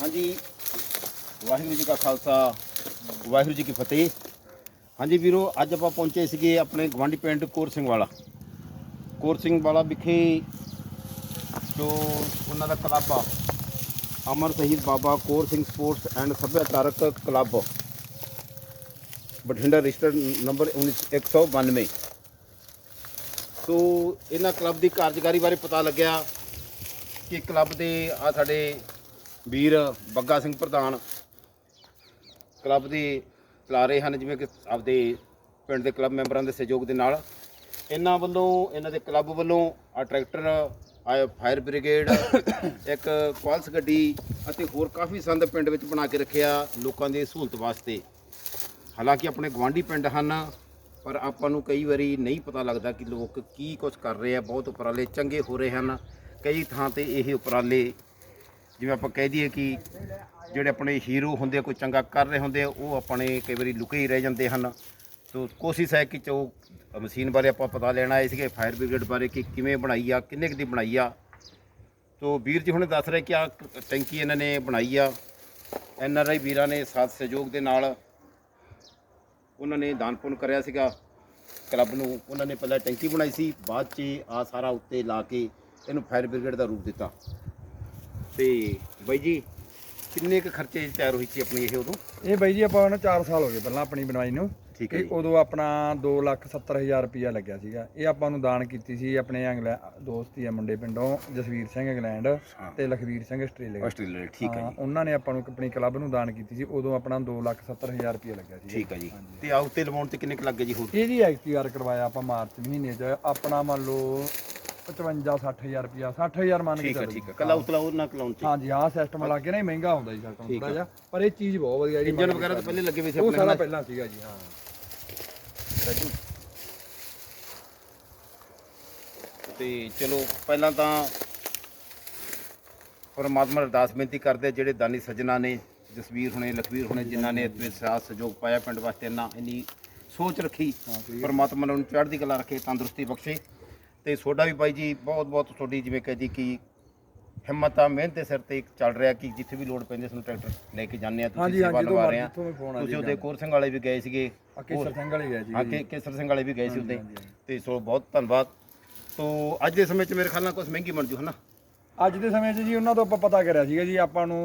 ਹਾਂਜੀ। ਵਾਹਿਗੁਰੂ ਜੀ ਕਾ ਖਾਲਸਾ, ਵਾਹਿਗੁਰੂ ਜੀ ਕੀ ਫਤਿਹ। ਹਾਂਜੀ ਵੀਰੋ, ਅੱਜ ਆਪਾਂ ਪਹੁੰਚੇ ਸੀਗੇ ਆਪਣੇ ਗਵਾਂਢੀ ਪਿੰਡ ਕੋਰ ਸਿੰਘ ਵਾਲਾ। ਕੋਰ ਸਿੰਘ ਵਾਲਾ ਵਿਖੇ ਜੋ ਉਹਨਾਂ ਦਾ ਕਲੱਬ ਆ, ਅਮਰ ਸ਼ਹੀਦ ਬਾਬਾ ਕੋਰ ਸਿੰਘ ਸਪੋਰਟਸ ਐਂਡ ਸੱਭਿਆਚਾਰਕ club. Bathinda register number 191 so ਇਹਨਾਂ ਕਲੱਬ ਦੀ ਕਾਰਜਕਾਰੀ ਬਾਰੇ ਪਤਾ ਲੱਗਿਆ ਕਿ ਕਲੱਬ ਦੇ ਆ ਸਾਡੇ ਵੀਰ ਬੱਗਾ ਸਿੰਘ ਪ੍ਰਧਾਨ ਕਲੱਬ ਦੇ ਚਲਾ ਰਹੇ ਹਨ, ਜਿਵੇਂ ਕਿ ਆਪਦੇ ਪਿੰਡ ਦੇ ਕਲੱਬ ਮੈਂਬਰਾਂ ਦੇ ਸਹਿਯੋਗ ਦੇ ਨਾਲ। ਇਹਨਾਂ ਵੱਲੋਂ, ਇਹਨਾਂ ਦੇ ਕਲੱਬ ਵੱਲੋਂ ਆ ਟਰੈਕਟਰ, ਆ ਫਾਇਰ ਬ੍ਰਿਗੇਡ, ਇੱਕ ਕੁਆਲਸ ਗੱਡੀ ਅਤੇ ਹੋਰ ਕਾਫੀ ਸੰਦ ਪਿੰਡ ਵਿੱਚ ਬਣਾ ਕੇ ਰੱਖਿਆ ਲੋਕਾਂ ਦੀ ਸਹੂਲਤ ਵਾਸਤੇ। ਹਾਲਾਂਕਿ ਆਪਣੇ ਗਵਾਂਢੀ ਪਿੰਡ ਹਨ, ਪਰ ਆਪਾਂ ਨੂੰ ਕਈ ਵਾਰੀ ਨਹੀਂ ਪਤਾ ਲੱਗਦਾ ਕਿ ਲੋਕ ਕੀ ਕੁਝ ਕਰ ਰਹੇ ਆ। ਬਹੁਤ ਉਪਰਾਲੇ ਚੰਗੇ ਹੋ ਰਹੇ ਹਨ। ਕਈ ਥਾਂ ਤੇ ਇਹ ਉਪਰਾਲੇ ਜਿਵੇਂ ਆਪਾਂ ਕਹਿ ਦਈਏ ਕਿ ਜਿਹੜੇ ਆਪਣੇ ਹੀਰੋ ਹੁੰਦੇ ਆ, ਕੋਈ ਚੰਗਾ ਕਰ ਰਹੇ ਹੁੰਦੇ ਆ, ਉਹ ਆਪਣੇ ਕਈ ਵਾਰੀ ਲੁਕੇ ਹੀ ਰਹਿ ਜਾਂਦੇ ਹਨ। ਸੋ ਕੋਸ਼ਿਸ਼ ਹੈ ਕਿ ਜੋ ਮਸ਼ੀਨ ਬਾਰੇ ਆਪਾਂ ਪਤਾ ਲੈਣਾ ਆਏ ਸੀਗੇ, ਫਾਇਰ ਬ੍ਰਿਗੇਡ ਬਾਰੇ ਕਿ ਕਿਵੇਂ ਬਣਾਈ ਆ, ਕਿੰਨੇ ਕੁ ਦੀ ਬਣਾਈ ਆ। ਤੋ ਵੀਰ ਜੀ ਹੁਣੇ ਦੱਸ ਰਹੇ ਕਿ ਆ ਟੈਂਕੀ ਇਹਨਾਂ ਨੇ ਬਣਾਈ ਆ। ਐਨ ਆਰ ਆਈ ਵੀਰਾਂ ਨੇ ਸਾਥ ਸਹਿਯੋਗ ਦੇ ਨਾਲ ਉਹਨਾਂ ਨੇ ਦਾਨ ਪੁੰਨ ਕਰਿਆ ਸੀਗਾ ਕਲੱਬ ਨੂੰ। ਉਹਨਾਂ ਨੇ ਪਹਿਲਾਂ ਟੈਂਕੀ ਬਣਾਈ ਸੀ, ਬਾਅਦ 'ਚ ਆ ਸਾਰਾ ਉੱਤੇ ਲਾ ਕੇ ਇਹਨੂੰ ਫਾਇਰ ਬ੍ਰਿਗੇਡ ਦਾ ਰੂਪ ਦਿੱਤਾ। ਤੇ ਬਾਈ ਜੀ ਕਿੰਨੇ ਕੁ ਖਰਚੇ 'ਚ ਤਿਆਰ ਹੋਈ ਸੀ ਆਪਣੀ ਇਹ ਉਦੋਂ? ਇਹ ਬਾਈ ਜੀ ਆਪਾਂ ਨੂੰ 4 ਸਾਲ ਹੋ ਗਏ ਪਹਿਲਾਂ ਆਪਣੀ ਬਣਵਾਈ ਨੂੰ। ਠੀਕ ਹੈ ਇਹ ਉਦੋਂ ਆਪਣਾ 270000 ਰੁਪਇਆ ਲੱਗਿਆ ਸੀਗਾ। ਇਹ ਆਪਾਂ ਨੂੰ ਦਾਨ ਕੀਤੀ ਸੀ ਆਪਣੇ ਇੰਗਲੈਂਡ ਦੋਸਤ ਹੀ ਆ ਮੁੰਡੇ ਪਿੰਡੋਂ ਜਸਵੀਰ ਸਿੰਘ ਇੰਗਲੈਂਡ। ਤੇ ਲਖਵੀਰ ਸਿੰਘ ਆਸਟ੍ਰੇਲੀਆ। ਆਸਟ੍ਰੇਲੀਆ ਠੀਕ ਹੈ ਜੀ। ਉਹਨਾਂ ਨੇ ਆਪਾਂ ਨੂੰ ਆਪਣੀ ਕਲੱਬ ਨੂੰ ਦਾਨ ਕੀਤੀ ਸੀ। ਉਦੋਂ ਆਪਣਾ 270000 ਰੁਪਇਆ ਲੱਗਿਆ ਸੀ ਠੀਕ ਹੈ ਜੀ। ਤੇ ਆ ਉੱਤੇ ਲਵਾਉਣ ਤੇ ਕਿੰਨੇ ਕੁ ਲੱਗੇ ਜੀ ਹੋਰ? ਇਹ ਜੀ ਐਕਟੀਆਰ ਕਰਵਾਇਆ ਆਪਾਂ ਮਾਰਚ ਮਹੀਨੇ 'ਚ। ਆਪਣਾ ਮੰਨ ਲਓ 55 60000 ਰੁਪਇਆ 60000 ਮੰਨ ਕੇ ਠੀਕ ਹੈ ਚੱਲੋ ਠੀਕ ਹੈ। ਕੱਲਾ ਉਤਲਾ ਉਹ ਨਾ ਕਲਾਉਣ ਚ। ਹਾਂਜੀ ਆਹ ਸਿਸਟਮ ਲਾ ਕੇ ਨਾ ਇਹ ਮਹਿੰਗਾ ਹੁੰਦਾ ਜੀ ਸਿਸਟਮ ਥੋੜਾ ਜਿਹਾ। ਪਰ ਇਹ ਚੀਜ਼ ਬਹੁਤ ਵਧੀਆ ਜੀ ਇੰਜਨ ਵਗੈਰਾ ਤਾਂ ਪਹਿਲੇ ਲੱਗੇ ਹੋਏ ਸੀ ਉਹ ਆਪਣੇ ਸਾਰਾ ਨਾਲ। ਪਹਿਲਾਂ ਸੀਗਾ ਜੀ ਹਾਂ। ਰਾਜੂ। ਤੇ ਚਲੋ ਪਹਿਲਾਂ ਤਾਂ ਪਰਮਾਤਮਾ ਅਰਦਾਸ ਬੇਨਤੀ ਕਰਦੇ ਆ ਜਿਹੜੇ ਦਾਨੀ ਸੱਜਣਾ ਨੇ ਜਸਵੀਰ ਹੁਣੇ ਲਖਵੀਰ ਹੁਣੇ ਜਿਨ੍ਹਾਂ ਨੇ ਇਸ ਵਿੱਚ ਸਾਥ ਸਹਿਯੋਗ ਪਾਇਆ ਪਿੰਡ ਵਾਸਤੇ ਇੰਨਾ ਇੰਨੀ ਸੋਚ ਰੱਖੀ ਪਰਮਾਤਮਾ ਨੇ ਉਹਨੂੰ ਚੜ੍ਹਦੀ ਕਲਾ ਰੱਖੇ ਤੰਦਰੁਸਤੀ ਬਖਸ਼ੇ। ਤੇ ਤੁਹਾਡਾ ਵੀ ਬਾਈ ਜੀ ਬਹੁਤ ਬਹੁਤ ਤੁਹਾਡੀ ਜਿਵੇਂ ਕਹਦੀ ਕਿ ਹਿੰਮਤ ਆ ਮਿਹਨਤ ਦੇ ਸਿਰ ਤੇ ਚੱਲ ਰਿਹਾ ਕਿ ਜਿੱਥੇ ਵੀ ਲੋੜ ਪੈਂਦੀ ਸਾਨੂੰ ਟਰੈਕਟਰ ਲੈ ਕੇ ਜਾਂਦੇ ਆ ਤੁਸੀਂ ਸੇਵਾ ਨਿਭਾ ਰਹੇ ਆ। ਤੁਸੀਂ ਉਹਦੇ ਕੋਰ ਸਿੰਘ ਵਾਲੇ ਵੀ ਗਏ ਸੀਗੇ। ਕੇਸਰ ਸਿੰਘ ਵਾਲੇ ਗਿਆ ਜੀ। ਹਾਂ ਕੇਸਰ ਸਿੰਘ ਵਾਲੇ ਵੀ ਗਏ ਸੀ ਉੱਤੇ। ਤੇ ਸੋ ਬਹੁਤ ਧੰਨਵਾਦ। ਤੋ ਅੱਜ ਦੇ ਸਮੇਂ 'ਚ ਮੇਰੇ ਖਿਆਲ ਨਾਲ ਕੁਝ ਮਹਿੰਗੀ ਬਣ ਜੂ ਹਨਾ? ਅੱਜ ਦੇ ਸਮੇਂ 'ਚ ਜੀ ਉਹਨਾਂ ਤੋਂ ਆਪਾਂ ਪਤਾ ਕਰਿਆ ਸੀਗਾ ਜੀ ਆਪਾਂ ਨੂੰ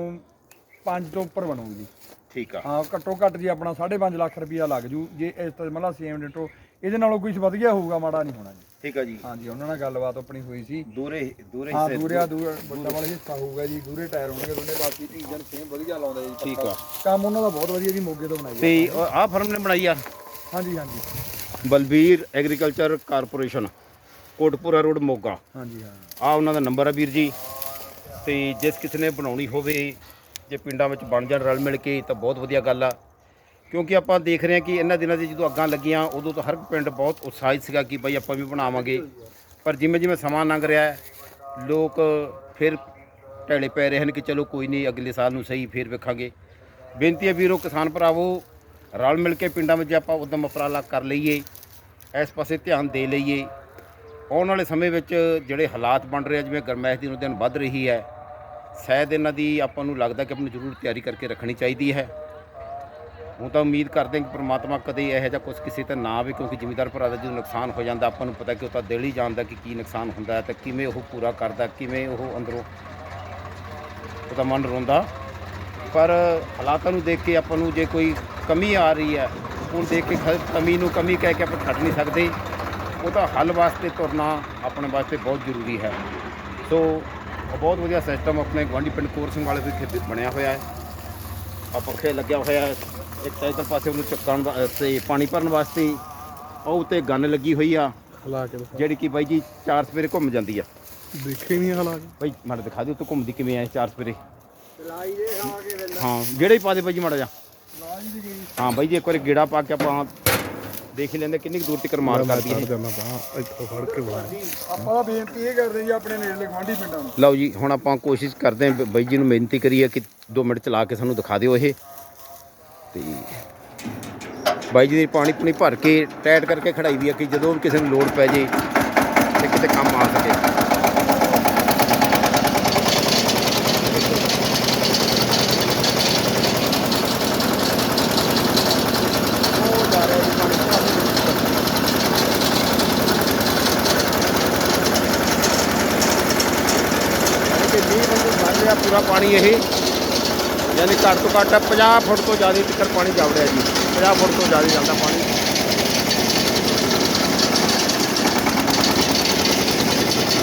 5 ਤੋਂ ਉੱਪਰ ਬਣੂਗੀ। ਜੀ ਠੀਕ ਆ। ਹਾਂ ਘੱਟੋ ਘੱਟ ਜੀ ਆਪਣਾ 5.5 ਲੱਖ ਰੁਪਇਆ ਲੱਗ ਜੂ ਜੇ ਇਸ ਤੋਂ ਮਤਲਬ ਸੇਮ ਡਿਟੋ ਇਹਦੇ ਨਾਲੋਂ ਕੁਝ ਵਧੀਆ ਹੋਊਗਾ ਮਾੜਾ ਨਹੀਂ ਹੋਣਾ ਜੀ। ਠੀਕ ਆ ਜੀ। ਹਾਂਜੀ ਉਹਨਾਂ ਨਾਲ ਗੱਲਬਾਤ ਆਪਣੀ ਹੋਈ ਸੀ। ਦੂਰੇ ਦੂਰੇ ਹਾਂ ਦੂਰਿਆ ਦੂਰ ਵੱਡਾ ਵਾਲਾ ਹਿੱਸਾ ਹੋਊਗਾ ਜੀ ਦੂਰੇ ਟਾਇਰ ਹੋਣਗੇ ਦੋਨੇ ਬਾਕੀ ਇੰਜਨ ਸੇਮ ਵਧੀਆ ਲਾਉਂਦਾ ਜੀ ਠੀਕ ਆ। ਕੰਮ ਉਹਨਾਂ ਦਾ ਬਹੁਤ ਵਧੀਆ ਜੀ ਮੋਗੇ ਤੋਂ ਬਣਾਈ ਤੇ ਆਹ ਫਰਮ ਨੇ ਬਣਾਈ ਆ? ਹਾਂਜੀ ਹਾਂਜੀ। Balbir agriculture corporation Kotkapura road Moga. ਹਾਂਜੀ ਹਾਂ। ਆ ਉਹਨਾਂ ਦਾ ਨੰਬਰ ਆ ਵੀਰ ਜੀ। ਤੇ ਜਿਸ ਕਿਸੇ ਨੇ ਬਣਾਉਣੀ ਹੋਵੇ ਜੇ ਪਿੰਡਾਂ ਵਿੱਚ ਬਣ ਜਾਣ ਰਲ ਮਿਲ ਕੇ, ਤਾਂ ਬਹੁਤ ਵਧੀਆ ਗੱਲ ਆ। ਕਿਉਂਕਿ ਆਪਾਂ ਦੇਖ ਰਹੇ ਹਾਂ ਕਿ ਇਹਨਾਂ ਦਿਨਾਂ 'ਚ ਜਦੋਂ ਅੱਗਾਂ ਲੱਗੀਆਂ, ਉਦੋਂ ਤਾਂ ਹਰ ਪਿੰਡ ਬਹੁਤ ਉਤਸ਼ਾਹਿਤ ਸੀਗਾ ਕਿ ਬਈ ਆਪਾਂ ਵੀ ਬਣਾਵਾਂਗੇ। ਪਰ ਜਿਵੇਂ ਜਿਵੇਂ ਸਮਾਂ ਲੰਘ ਰਿਹਾ ਹੈ ਲੋਕ ਫਿਰ ਢੇਲੇ ਪੈ ਰਹੇ ਹਨ ਕਿ ਚਲੋ ਕੋਈ ਨਹੀਂ, ਅਗਲੇ ਸਾਲ ਨੂੰ ਸਹੀ ਫਿਰ ਵੇਖਾਂਗੇ। ਬੇਨਤੀ ਹੈ ਵੀਰੋ, ਕਿਸਾਨ ਭਰਾਵੋ, ਰਲ ਮਿਲ ਕੇ ਪਿੰਡਾਂ ਵਿੱਚ ਆਪਾਂ ਉਦਮ ਉਪਰਾਲਾ ਕਰ ਲਈਏ, ਇਸ ਪਾਸੇ ਧਿਆਨ ਦੇ ਲਈਏ। ਆਉਣ ਵਾਲੇ ਸਮੇਂ ਵਿੱਚ ਜਿਹੜੇ ਹਾਲਾਤ ਬਣ ਰਹੇ ਆ, ਜਿਵੇਂ ਗਰਮੈਸ਼ ਦਿਨੋਂ ਦਿਨ ਵੱਧ ਰਹੀ ਹੈ ਸ਼ਾਇਦ ਇਹਨਾਂ ਦੀ ਆਪਾਂ ਨੂੰ ਲੱਗਦਾ ਕਿ ਆਪਣੀ ਜ਼ਰੂਰ ਤਿਆਰੀ ਕਰਕੇ ਰੱਖਣੀ ਚਾਹੀਦੀ ਹੈ। ਹੁਣ ਤਾਂ ਉਮੀਦ ਕਰਦੇ ਹਾਂ ਕਿ ਪ੍ਰਮਾਤਮਾ ਕਦੇ ਇਹੋ ਜਿਹਾ ਕੁਝ ਕਿਸੇ ਤੇ ਨਾ ਆਵੇ, ਕਿਉਂਕਿ ਜ਼ਿਮੀਦਾਰ ਭਰਾ ਦਾ ਜਦੋਂ ਨੁਕਸਾਨ ਹੋ ਜਾਂਦਾ, ਆਪਾਂ ਨੂੰ ਪਤਾ ਕਿ ਉਹ ਤਾਂ ਦਿਲ ਹੀ ਜਾਣਦਾ ਕਿ ਕੀ ਨੁਕਸਾਨ ਹੁੰਦਾ ਹੈ ਤੇ ਕਿਵੇਂ ਉਹ ਪੂਰਾ ਕਰਦਾ, ਕਿਵੇਂ ਉਹ ਅੰਦਰੋਂ ਉਹਦਾ ਮਨ ਰੋਂਦਾ। ਪਰ ਹਾਲਾਤਾਂ ਨੂੰ ਦੇਖ ਕੇ ਆਪਾਂ ਨੂੰ ਜੇ ਕੋਈ ਕਮੀ ਆ ਰਹੀ ਹੈ, ਉਹ ਦੇਖ ਕੇ ਕਮੀ ਨੂੰ ਕਮੀ ਕਹਿ ਕੇ ਆਪਾਂ ਛੱਡ ਨਹੀਂ ਸਕਦੇ। ਉਹਦਾ ਹੱਲ ਵਾਸਤੇ ਤੁਰਨਾ ਆਪਣੇ ਵਾਸਤੇ ਬਹੁਤ ਜ਼ਰੂਰੀ ਹੈ। ਸੋ ਉਹ ਬਹੁਤ ਵਧੀਆ ਸਿਸਟਮ ਆਪਣੇ ਗਵਾਂਢੀ ਪਿੰਡ ਕੋਰ ਸਿੰਘ ਵਾਲੇ ਵਿਖੇ ਬਣਿਆ ਹੋਇਆ ਹੈ। ਆ ਪੱਖੇ ਲੱਗਿਆ ਹੋਇਆ ਹੈ। ਇੱਕ ਤਾਂ ਇੱਧਰ ਪਾਸੇ ਉਹਨੂੰ ਚੱਕਣ ਵਾ- ਤੇ ਪਾਣੀ ਭਰਨ ਵਾਸਤੇ ਉਹ ਉੱਤੇ ਗੰਨ ਲੱਗੀ ਹੋਈ ਆ ਹਲਾ ਕੇ ਜਿਹੜੀ ਕਿ ਬਾਈ ਜੀ ਚਾਰ ਸਵੇਰੇ ਘੁੰਮ ਜਾਂਦੀ ਆ। ਦੇਖੇ ਨਹੀਂ ਹਲਾ ਕੇ। ਬਾਈ ਮਾੜਾ ਦਿਖਾ ਦਿਓ ਤੂੰ ਘੁੰਮਦੀ ਕਿਵੇਂ ਆ ਇਹ ਚਾਰ ਸਵੇਰੇ। ਲਾਈ ਦੇ ਆ ਕੇ ਵੇਲਾ। ਹਾਂ ਜਿਹੜੇ ਹੀ ਪਾ ਦੇ ਬਾਈ ਜੀ ਮਾੜਾ ਜਾ ਦੀ ਹਾਂ ਬਾਈ ਜੀ ਇੱਕ ਵਾਰੀ ਗੇੜਾ ਪਾ ਕੇ ਆਪਾਂ ਦੇਖ ਹੀ ਲੈਂਦੇ ਕਿੰਨੀ ਕੁ ਦੂਰ ਤੱਕ ਮਾਰ ਕਰਦੀ ਹੈ ਕਰਨਾ ਤਾਂ ਇੱਥੋਂ ਫੜ ਕੇ ਬੁਲਾ ਆਪਾਂ ਤਾਂ ਬੇਨਤੀ ਇਹ ਕਰਦੇ ਜੀ ਆਪਣੇ ਨੇੜਲੇ ਗਵਾਂਢੀ ਪਿੰਡਾਂ ਨੂੰ। ਲਓ ਜੀ ਹੁਣ ਆਪਾਂ ਕੋਸ਼ਿਸ਼ ਕਰਦੇ ਹਾਂ ਬਾਈ ਜੀ ਨੂੰ ਬੇਨਤੀ ਕਰੀਏ ਕਿ 2 ਮਿੰਟ ਚਲਾ ਕੇ ਸਾਨੂੰ ਦਿਖਾ ਦਿਓ ਇਹ। ਤੇ ਬਾਈ ਜੀ ਦੀ ਪਾਣੀ ਪੁਣੀ ਭਰ ਕੇ ਟਾਈਟ ਕਰਕੇ ਖੜਾਈ ਦੀ ਆ ਕਿ ਜਦੋਂ ਵੀ ਕਿਸੇ ਨੂੰ ਲੋੜ ਪੈ ਜੇ ਤੇ ਕਿਤੇ ਕੰਮ ਆ ਸਕੇ। ਰਿਹਾ ਪੂਰਾ ਪਾਣੀ ਇਹ, ਯਾਨੀ ਘੱਟ ਤੋਂ ਘੱਟ 50 ਫੁੱਟ ਤੋਂ ਜ਼ਿਆਦਾ ਤੱਕ ਪਾਣੀ ਜਾ ਰਿਹਾ ਜੀ। 50 ਫੁੱਟ ਤੋਂ ਜ਼ਿਆਦਾ ਜਾਂਦਾ ਪਾਣੀ।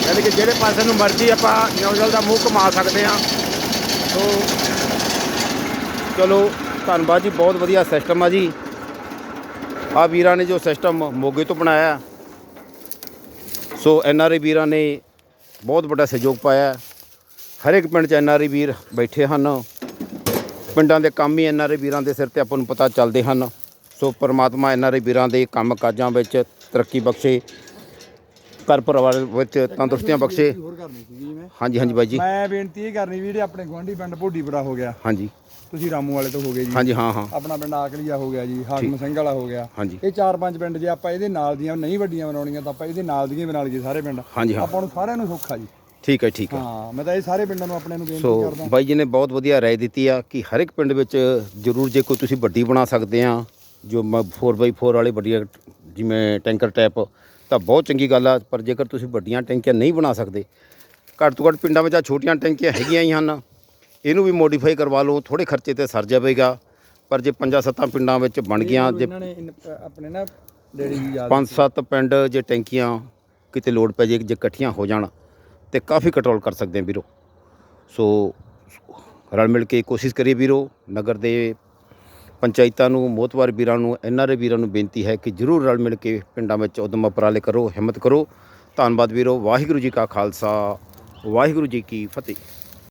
ਯਾਨੀ ਕਿ ਜਿਹੜੇ ਪਾਸੇ ਨੂੰ ਮਰਜ਼ੀ ਆਪਾਂ ਨੌਜਲ ਦਾ ਮੂੰਹ ਘੁਮਾ ਸਕਦੇ ਆ ਸੋ ਚਲੋ, ਧੰਨਵਾਦ ਜੀ, ਬਹੁਤ ਵਧੀਆ ਸਿਸਟਮ ਆ ਜੀ। ਆ ਵੀਰਾਂ ਨੇ ਜੋ ਸਿਸਟਮ ਮੋਗੇ ਤੋਂ ਬਣਾਇਆ। ਸੋ ਐਨ ਆਰ ਆਈ ਵੀਰਾਂ ਨੇ ਬਹੁਤ ਵੱਡਾ ਸਹਿਯੋਗ ਪਾਇਆ। ਹਰ ਇੱਕ ਪਿੰਡ 'ਚ ਐਨ ਆਰ ਆਈ ਵੀਰ ਬੈਠੇ ਹਨ। ਪਿੰਡਾਂ ਦੇ ਕੰਮ ਹੀ ਐਨ ਆਰ ਆਈ ਵੀਰਾਂ ਦੇ ਸਿਰ ਤੇ ਆਪਾਂ ਨੂੰ ਪਤਾ ਚੱਲਦੇ ਹਨ। ਸੋ ਪ੍ਰਮਾਤਮਾ ਐਨ ਆਰ ਆਈ ਵੀਰਾਂ ਦੇ ਕੰਮ ਕਾਜਾਂ ਵਿੱਚ ਤਰੱਕੀ ਬਖਸ਼ੇ ਘਰ ਪਰਿਵਾਰ ਵਿੱਚ ਤੰਦਰੁਸਤੀਆਂ ਬਖਸ਼ੇ। ਹੋਰ ਕਰਨੀ ਸੀਗੀ ਮੈਂ ਹਾਂਜੀ ਹਾਂਜੀ ਬਾਈ ਜੀ। ਮੈਂ ਬੇਨਤੀ ਇਹ ਕਰਨੀ ਵੀ ਜਿਹੜੇ ਆਪਣੇ ਗਵਾਂਢੀ ਪਿੰਡ ਭੋਡੀਪੁਰਾ ਹੋ ਗਿਆ। ਹਾਂਜੀ। ਤੁਸੀਂ ਰਾਮੂ ਵਾਲੇ ਤੋਂ ਹੋ ਗਏ ਜੀ। ਹਾਂਜੀ ਹਾਂ ਹਾਂ। ਆਪਣਾ ਪਿੰਡ ਆਕਲੀਆ ਹੋ ਗਿਆ ਜੀ ਹਾਕਮ ਸਿੰਘ ਵਾਲਾ ਹੋ ਗਿਆ। ਹਾਂਜੀ। ਇਹ ਚਾਰ ਪੰਜ ਪਿੰਡ ਜੇ ਆਪਾਂ ਇਹਦੇ ਨਾਲ ਦੀਆਂ ਨਹੀਂ ਵੱਡੀਆਂ ਬਣਾਉਣੀਆਂ ਤਾਂ ਆਪਾਂ ਇਹਦੇ ਨਾਲ ਦੀਆਂ ਬਣਾ ਲਈਏ ਸਾਰੇ ਪਿੰਡ। ਹਾਂਜੀ ਹਾਂ। ਆਪਾਂ ਨੂੰ ਸਾਰਿਆਂ ਨੂੰ ਸੌਖਾ ਜੀ। ਠੀਕ ਹੈ ਠੀਕ ਹੈ। ਹਾਂ ਮੈਂ ਤਾਂ ਇਹ ਸਾਰੇ ਪਿੰਡਾਂ ਨੂੰ ਆਪਣੇ ਨੂੰ ਬੇਨਤੀ ਸੋ ਕਰਦਾ। ਬਾਈ ਜੀ ਨੇ ਬਹੁਤ ਵਧੀਆ ਰਾਏ ਦਿੱਤੀ ਆ ਕਿ ਹਰ ਇੱਕ ਪਿੰਡ ਵਿੱਚ ਜ਼ਰੂਰ ਜੇ ਕੋਈ ਤੁਸੀਂ ਵੱਡੀ ਬਣਾ ਸਕਦੇ ਆ ਜੋ 4x4 ਵਾਲੇ ਵੱਡੀਆਂ ਜਿਵੇਂ ਟੈਂਕਰ ਟੈਪ ਤਾਂ ਬਹੁਤ ਚੰਗੀ ਗੱਲ ਆ ਪਰ ਜੇਕਰ ਤੁਸੀਂ ਵੱਡੀਆਂ ਟੈਂਕੀਆਂ ਨਹੀਂ ਬਣਾ ਸਕਦੇ ਘੱਟ ਤੋਂ ਘੱਟ ਪਿੰਡਾਂ ਵਿੱਚ ਆ ਛੋਟੀਆਂ ਟੈਂਕੀਆਂ ਹੈਗੀਆਂ ਹੀ ਹਨ ਇਹਨੂੰ ਵੀ ਮੋਡੀਫਾਈ ਕਰਵਾ ਲਓ ਥੋੜੇ ਖਰਚੇ ਤੇ ਸਰ ਜਾਵੇਗਾ ਪਰ ਜੇ ਪੰਜਾਂ ਸੱਤਾਂ ਪਿੰਡਾਂ ਵਿੱਚ ਬਣ ਗਈਆਂ ਜੇ ਇਹਨਾਂ ਨੇ ਇਨ- ਆਪਣੇ ਨਾ ਯਾਦ ਪੰਜ ਸੱਤ ਪਿੰਡ ਜੇ ਟੈਂਕੀਆਂ ਕਿਤੇ ਲੋਡ ਪੈ ਜੇ ਜੇ ਇਕੱਠੀਆਂ ਹੋ ਜਾਣ ਤੇ ਕਾਫੀ ਕੰਟਰੋਲ ਕਰ ਸਕਦੇ ਹਾਂ ਵੀਰੋ। ਸੋ, ਰਲ ਮਿਲ ਕੇ ਕੋਸ਼ਿਸ਼ ਕਰੀਏ ਵੀਰੋ, ਨਗਰ ਦੇ ਪੰਚਾਇਤਾਂ ਨੂੰ ਮੋਤਵਾਰ ਵੀਰਾਂ ਨੂੰ ਐਨਆਰਏ ਵੀਰਾਂ ਨੂੰ ਬੇਨਤੀ ਹੈ ਕਿ ਜਰੂਰ ਰਲ ਮਿਲ ਕੇ ਪਿੰਡਾਂ ਵਿੱਚ ਉਦਮ ਉਪਰਾਲੇ ਕਰੋ, ਹਿੰਮਤ ਕਰੋ। ਧੰਨਵਾਦ ਵੀਰੋ, ਵਾਹਿਗੁਰੂ ਜੀ ਕਾ ਖਾਲਸਾ, ਵਾਹਿਗੁਰੂ ਜੀ ਕੀ ਫਤਿਹ।